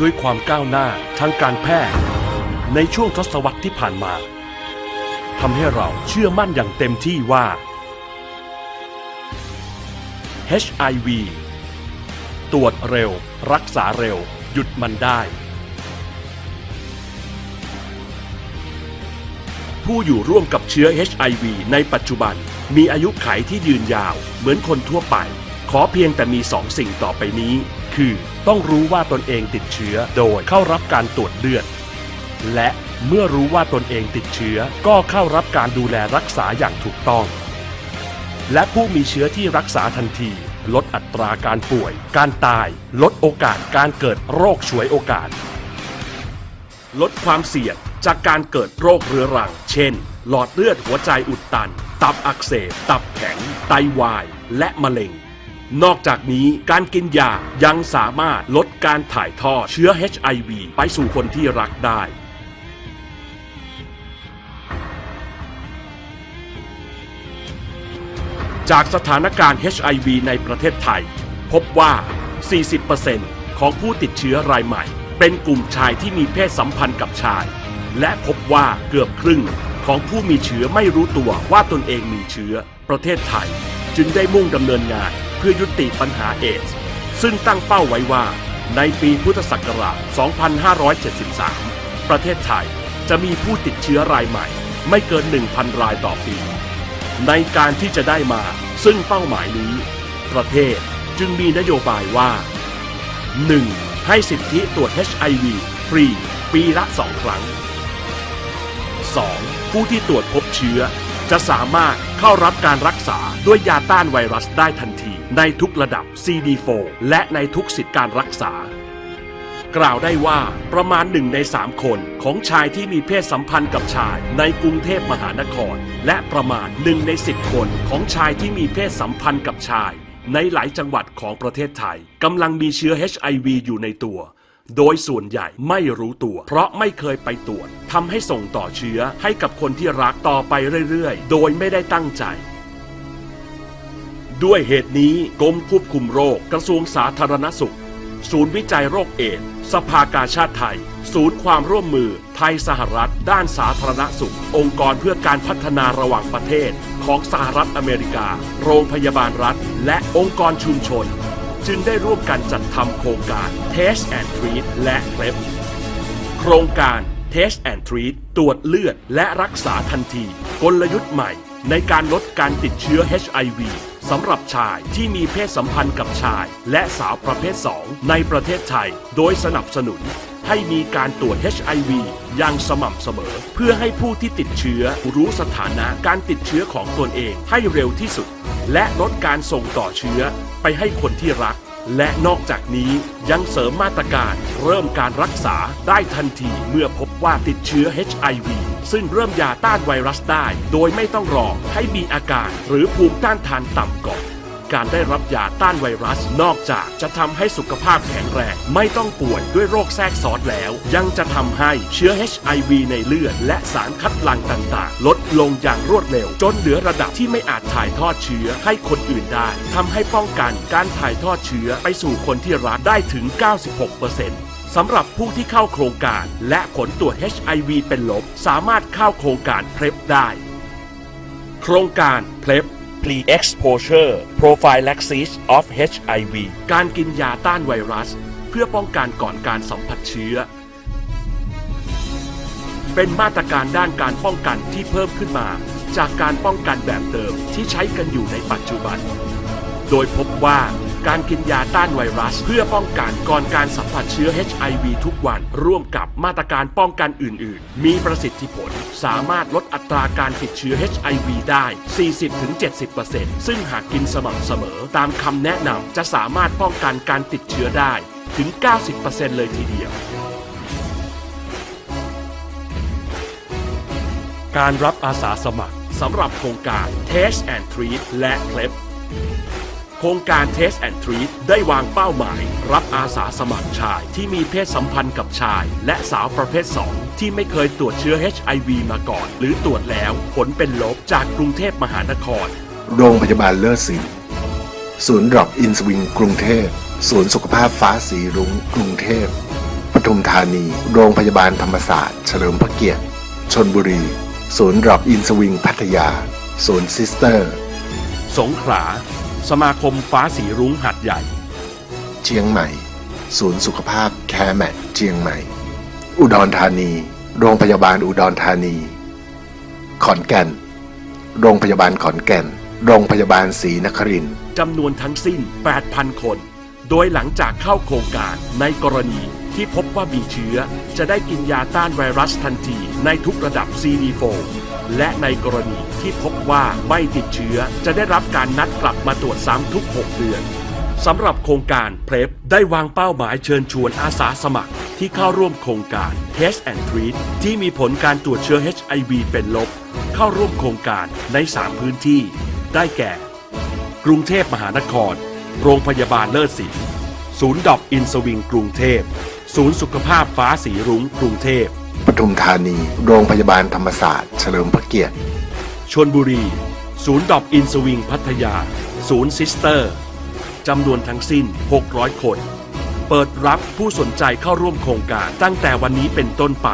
ด้วยความก้าวหน้าทางการแพทย์ ในช่วงทศวรรษที่ผ่านมาทำให้เราเชื่อมั่นอย่างเต็มที่ว่า HIV ตรวจเร็ว รักษาเร็ว หยุดมันได้ ผู้อยู่ร่วมกับเชื้อ HIV ในปัจจุบันมีอายุไขที่ยืนยาวเหมือนคนทั่วไป ขอเพียงแต่มีสองสิ่งต่อไปนี้ คือต้องรู้ว่าตนเองติดเชื้อโดยเข้ารับการตรวจเลือด และเมื่อรู้ว่าตนเองติดเชื้อก็เข้ารับการดูแลรักษาอย่างถูกต้อง และผู้มีเชื้อที่รักษาทันที ลดอัตราการป่วย การตาย ลดโอกาสการเกิดโรคฉวยโอกาส ลดความเสี่ยงจากการเกิดโรคเรื้อรัง เช่น หลอดเลือดหัวใจอุดตัน ตับอักเสบ ตับแข็ง ไตวาย และมะเร็ง นอกจากนี้การกินยายังสามารถลดการถ่ายทอดเชื้อ HIV ไปสู่คนที่รักได้จากสถานการณ์ HIV ในประเทศไทย พบว่า 40%ของผู้ติดเชื้อรายใหม่ เป็นกลุ่มชายที่มีเพศสัมพันธ์กับชาย และพบว่าเกือบครึ่งของผู้มีเชื้อไม่รู้ตัวว่าตนเองมีเชื้อ ประเทศไทย จึงได้มุ่งดำเนินงาน พื่อยุติปัญหาเอดส์ซึ่งตั้งเป้าไว้ว่า ในปีพุทธศักราช 2573 ประเทศไทยจะมีผู้ติดเชื้อรายใหม่ ไม่เกิน 1,000 รายต่อปี ในการที่จะได้มาซึ่งเป้าหมายนี้ ประเทศจึงมีนโยบายว่า 1. ให้สิทธิตรวจ HIV ฟรี ปีละ2ครั้ง 2. ผู้ที่ตรวจพบเชื้อ จะสามารถเข้ารับการรักษาด้วยยาต้านไวรัสได้ทันที ในทุกระดับ CD4 และในทุกสิทธิการรักษา กล่าวได้ว่าประมาณหนึ่งในสามคนของชายที่มีเพศสัมพันธ์กับชายในกรุงเทพมหานคร และประมาณหนึ่งในสิบคนของชายที่มีเพศสัมพันธ์กับชาย ในหลายจังหวัดของประเทศไทยกำลังมีเชื้อ HIV อยู่ในตัวโดยส่วนใหญ่ไม่รู้ตัว เพราะไม่เคยไปตรวจทำให้ส่งต่อเชื้อให้กับคนที่รักต่อไปเรื่อยๆ โดยไม่ได้ตั้งใจ ด้วยเหตุนี้กรมควบคุมโรคกระทรวงสาธารณสุข ศูนย์วิจัยโรคเอดส์สภากาชาติไทย ศูนย์ความร่วมมือไทยสหรัฐ ด้านสาธารณสุข องค์กรเพื่อการพัฒนาระหว่างประเทศของสหรัฐอเมริกา โรงพยาบาลรัฐ และองค์กรชุมชน จึงได้ร่วมกันจัดทำโครงการ Test and Treat และ PrEP โครงการ Test and Treat ตรวจเลือดและรักษาทันที กลยุทธ์ใหม่ในการลดการติดเชื้อ HIV สำหรับชายที่มีเพศสัมพันธ์กับชาย และสาวประเภท 2 ในประเทศไทย โดยสนับสนุน ให้มีการตรวจ HIV อย่างสม่ำเสมอ เพื่อให้ผู้ที่ติดเชื้อรู้สถานะการติดเชื้อของตนเองให้เร็วที่สุด และลดการส่งต่อเชื้อไปให้คนที่รัก และนอกจากนี้ยังเสริมมาตรการเริ่มการรักษาได้ทันทีเมื่อพบว่าติดเชื้อ HIV ซึ่งเริ่มยาต้านไวรัสได้ โดยไม่ต้องรอให้มีอาการหรือภูมิต้านทานต่ำก่อน การได้รับยาต้านไวรัส นอกจากจะทำให้สุขภาพแข็งแรงไม่ต้องป่วยด้วยโรคแทรกซ้อนแล้ว ยังจะทำให้เชื้อ HIV ในเลือด และสารคัดหลั่งต่างๆ ลดลงอย่างรวดเร็ว จนเหลือระดับที่ไม่อาจถ่ายทอดเชื้อให้คนอื่นได้ทำให้ป้องกันการถ่ายทอดเชื้อไปสู่คนที่รักได้ถึง 96%สำหรับผู้ที่เข้าโครงการและผลตรวจ HIV เป็นลบ สามารถเข้าโครงการเพล p ได้ โครงการเพล็ pre-exposure prophylaxis of HIV การกินยาต้านไวรัส เพื่อป้องกันก่อนการสัมผัสเชื้อ เป็นมาตรการด้านการป้องกันที่เพิ่มขึ้นมา จากการป้องกันแบบเดิมที่ใช้กันอยู่ในปัจจุบัน โดยพบว่า การกินยาต้านไวรัส เพื่อป้องกันก่อนการสัมผัสเชื้อ HIV ทุกวัน ร่วมกับมาตรการป้องกันอื่น ๆ มีประสิทธิผล สามารถลดอัตราการติดเชื้อ HIV ได้ 40-70%ซึ่งหากกินสม่ำเสมอ ตามคำแนะนำจะสามารถป้องกันการติดเชื้อได้ถึง 90%เลยทีเดียวการรับอาสาสมัครสำหรับโครงการ Test and Treat และ PrEP โครงการ Test and Treat ได้วางเป้าหมาย รับอาสาสมัครชายที่มีเพศสัมพันธ์กับชาย และสาวประเภท 2 ที่ไม่เคยตรวจเชื้อ HIV มาก่อน หรือตรวจแล้วผลเป็นลบจากกรุงเทพมหานคร โรงพยาบาลเลิศสินศูนย์ดรอปอินสวิงกรุงเทพ ศูนย์สุขภาพฟ้าสีรุ้งกรุงเทพทุมธานี โรงพยาบาลธรรมศาสตร์ เฉลิมพระเกียรติชนบุรี ศูนย์ดรอปอินสวิงพัทยา ศูนย์ซิสเตอร์ สงขลา สมาคมฟ้าสีรุ้งหัดใหญ่ เชียงใหม่ ศูนย์สุขภาพแคร์แมทเชียงใหม่ อุดรธานี โรงพยาบาลอุดรธานี ขอนแก่น โรงพยาบาลขอนแก่น โรงพยาบาลศรีนครินทร์จำนวนทั้งสิ้น 8,000 คน โดยหลังจากเข้าโครงการในกรณี ที่พบว่ามีเชื้อ จะได้กินยาต้านไวรัสทันทีในทุกระดับ CD4 และในกรณีที่พบว่าไม่ติดเชื้อ จะได้รับการนัดกลับมาตรวจซ้ำทุก 6 เดือนสำหรับโครงการเพล p ได้วางเป้าหมายเชิญชวนอาสาสมัคร ที่เข้าร่วมโครงการ Test and Treat ที่มีผลการตรวจเชื้อ HIV เป็นลบ เข้าร่วมโครงการใน 3 พื้นที่ ได้แก่ กรุงเทพมหานคร โรงพยาบาลเลิศศรีศูนย์ดอกอินสวิงกรุงเทพ ศูนย์สุขภาพฟ้าสีรุ้งกรุงเทพปทุมธานี โรงพยาบาลธรรมศาสตร์ เฉลิมพระเกียรติชนบุรี ศูนย์ดอกอินสวิงพัทยา ศูนย์ซิสเตอร์จำนวนทั้งสิ้น 600 คน เปิดรับผู้สนใจเข้าร่วมโครงการตั้งแต่วันนี้เป็นต้นไป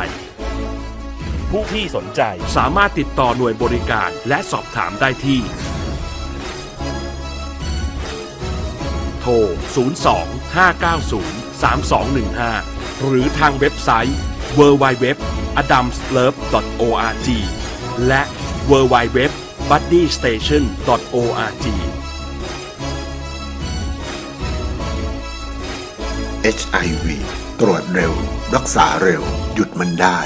ผู้ที่สนใจสามารถติดต่อหน่วยบริการและสอบถามได้ที่ โทร 02 590 3215 หรือทางเว็บไซต์ www.adamslove.org และ www.buddystation.org HIV ตรวจเร็ว รักษาเร็ว หยุดมันได้